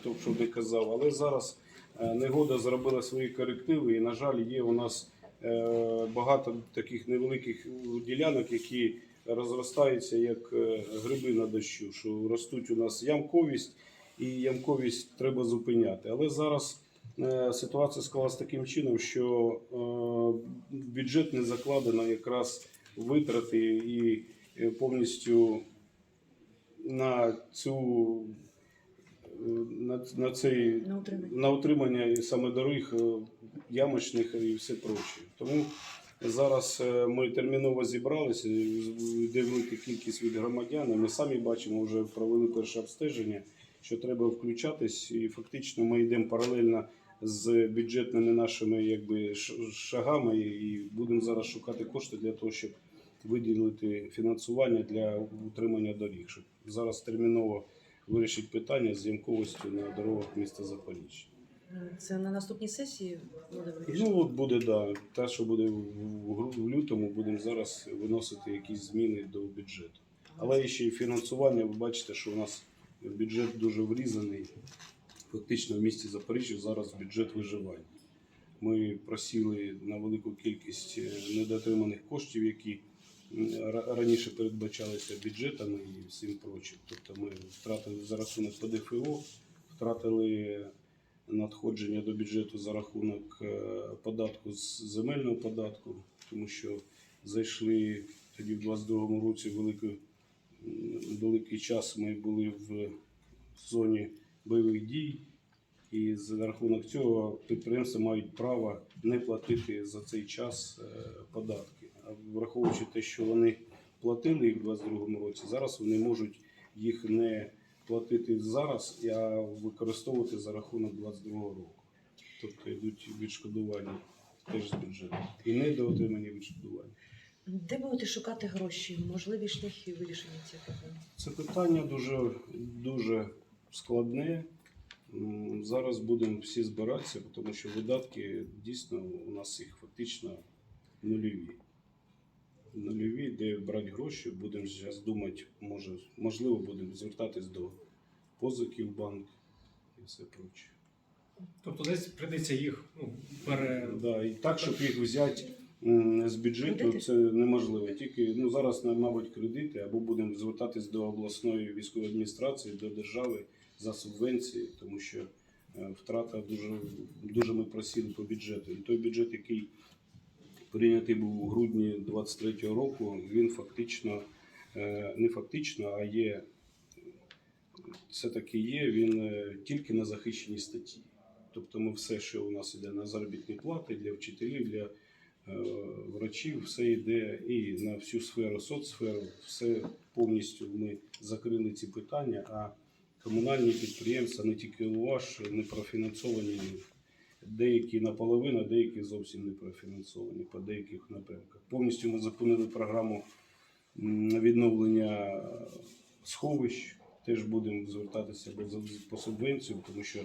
хто б що не казав. Але зараз е, негода зробила свої корективи, і, на жаль, є у нас е, багато таких невеликих ділянок, які розростаються як е, гриби на дощу, що ростуть у нас ямковість, і ямковість треба зупиняти. Але зараз ситуація склалась таким чином, що бюджет не закладено якраз витрати і повністю на цю на, на цей На утримання. на утримання і саме доріг е, ямочних і все проче. Тому зараз е, ми терміново зібралися, йде велика кількість від громадян. і Ми самі бачимо, вже провели перше обстеження, що треба включатись, і фактично ми йдемо паралельно з бюджетними нашими якби шагами, і будемо зараз шукати кошти для того, щоб виділити фінансування для утримання доріг, щоб зараз терміново вирішити питання з ямковістю на дорогах міста Запоріжжя. Це на наступній сесії буде вирішено? Ну от буде да. Те, що буде в лютому, будемо зараз виносити якісь зміни до бюджету. Але ще й фінансування, ви бачите, що у нас бюджет дуже врізаний. Фактично в місті Запоріжжя зараз бюджет виживання. Ми просіли на велику кількість е, недотриманих коштів, які раніше передбачалися бюджетами і всім прочим. Тобто ми втратили за рахунок ПДФО, втратили надходження до бюджету за рахунок е, податку з земельного податку, тому що зайшли тоді в 22-му році великий, великий час. Ми були в зоні бойових дій, і за рахунок цього підприємства мають право не платити за цей час е, податки. А враховуючи те, що вони платили їх в 22-му році, зараз вони можуть їх не платити зараз, а використовувати за рахунок 22-го року. Тобто йдуть відшкодування теж з бюджету. І не до отримання відшкодування. Де будете шукати гроші? Можливі шляхи вирішення цих питань? Це питання дуже, дуже складне. Зараз будемо всі збиратися, тому що видатки дійсно у нас їх фактично нульові. Нульові, де брати гроші, будемо зараз думати, може, можливо, будемо звертатись до позики в банк і все проче. Тобто десь прийдеться їх ну, пере... Да, і так, щоб їх взяти м, з бюджету, Кредити? це неможливо. Тільки ну зараз, мабуть, кредити, або будемо звертатись до обласної військової адміністрації, до держави за субвенції, тому що е, втрата дуже, дуже ми просіли по бюджету. І той бюджет, який прийнятий був у грудні 23-го року, він фактично, е, не фактично, а є, все-таки є, він е, тільки на захищеній статті. Тобто ми все, що у нас йде на заробітні плати для вчителів, для е, врачів, все йде і на всю сферу, соцсферу, все повністю ми закрили ці питання, а комунальні підприємства, не тільки УВАЖ, не профінансовані деякі наполовину, деякі зовсім не профінансовані по деяких напрямках. Повністю ми зупинили програму відновлення сховищ. Теж будемо звертатися по- субвенцію, тому що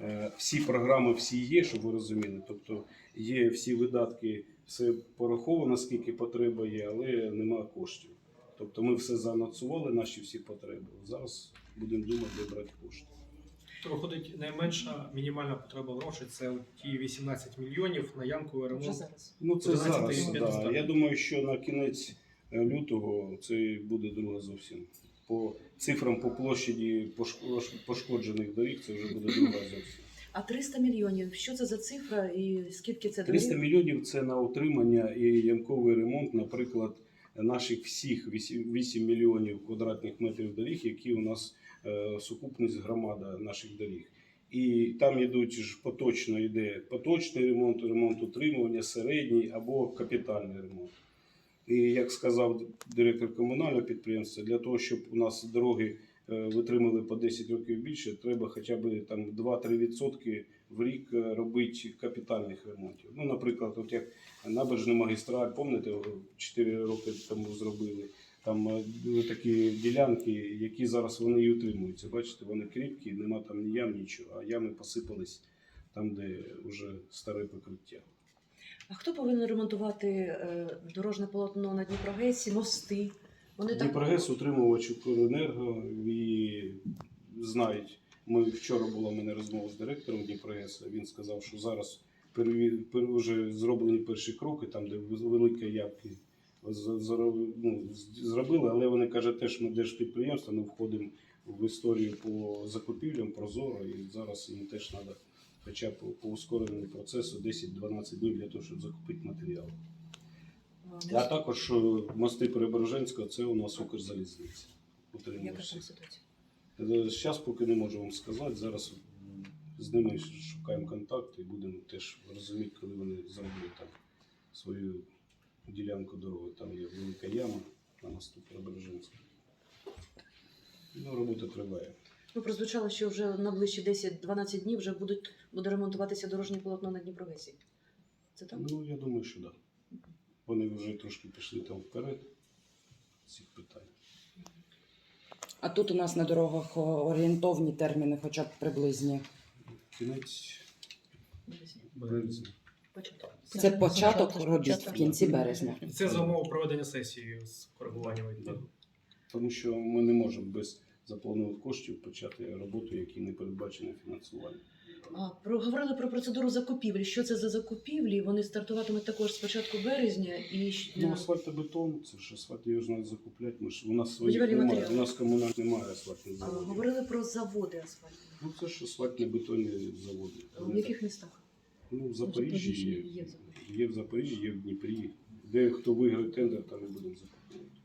е, всі програми всі є, щоб ви розуміли. Тобто є всі видатки, все пораховано, скільки потреба є, але немає коштів. Тобто ми все заанонсували, наші всі потреби. Зараз будемо думати, брати кошти. То виходить найменша мінімальна потреба грошей це ті 18 мільйонів на ямковий Вже ремонт. зараз. Ну це 11 зараз. Да. Я думаю, що на кінець е, лютого це буде друга зовсім. По цифрам по площаді пошко- пошкоджених доріг це вже буде друга зовсім. А 300 мільйонів, що це за цифра і скільки це 300 мільйонів це на утримання і ямковий ремонт, наприклад, наших всіх 8, 8 мільйонів квадратних метрів доріг, які у нас е, сукупність громада наших доріг. І там йдуть ж поточно йде поточний ремонт, ремонт утримування, середній або капітальний ремонт. І як сказав директор комунального підприємства, для того, щоб у нас дороги витримали по 10 років більше, треба хоча б там 2-3% в рік е, робити капітальних ремонтів. Ну, наприклад, от як набережна магістраль, пам'ятаєте, 4 роки тому зробили. Там е, такі ділянки, які зараз вони і утримуються. Бачите, вони кріпкі, нема там ні ям, нічого, а ями посипались там, де вже старе покриття. А хто повинен ремонтувати е, дорожне полотно на Дніпрогесі, мости? Вони так Дніпрогес утримувач Укренерго і знають Ми вчора була в мене розмова з директором Дніпрогеса. Він сказав, що зараз вже зроблені перші кроки, там де великі явки ну, зробили, але вони кажуть, теж ми держпідприємство, ми входимо в історію по закупівлям прозоро, і зараз їм теж треба хоча б по, ускореному процесу 10-12 днів для того, щоб закупити матеріал. А також е, мости Перебереженського це у нас Укрзалізниця. Яка там ситуація? Зараз поки не можу вам сказати. Зараз з ними шукаємо контакти і будемо теж розуміти, коли вони зроблять там свою ділянку дороги. Там є велика яма на мосту Преображенська. Ну, робота триває. Ну, прозвучало, що вже на ближчі 10-12 днів вже будуть, буде ремонтуватися дорожнє полотно на Дніпрогесі. Це так? Ну, я думаю, що так. Да. Вони вже трошки пішли там вперед цих питань. А тут у нас на дорогах орієнтовні терміни, хоча б приблизні. Кінець Березня. Це початок робіт в кінці березня. Це за умов проведення сесії з коригуваннями. Да. Тому що ми не можемо без запланованих коштів почати роботу, які не передбачені фінансуванням. А, про, говорили про процедуру закупівлі. Що це за закупівлі? Вони стартуватимуть також з початку березня і Ну, асфальтобетон, це ж асфальт його ж треба закупляти. Ми ж у нас своїх Будівельні немає. матеріали. У нас комунальних немає асфальтних а, заводів. говорили про заводи асфальтні. Ну це ж асфальтні бетонні заводи. В яких містах? Ну, в Запоріжжі є. Є в Запоріжжі. Є в Запоріжжі, є в Дніпрі. Де хто виграє тендер, там і будемо закупувати.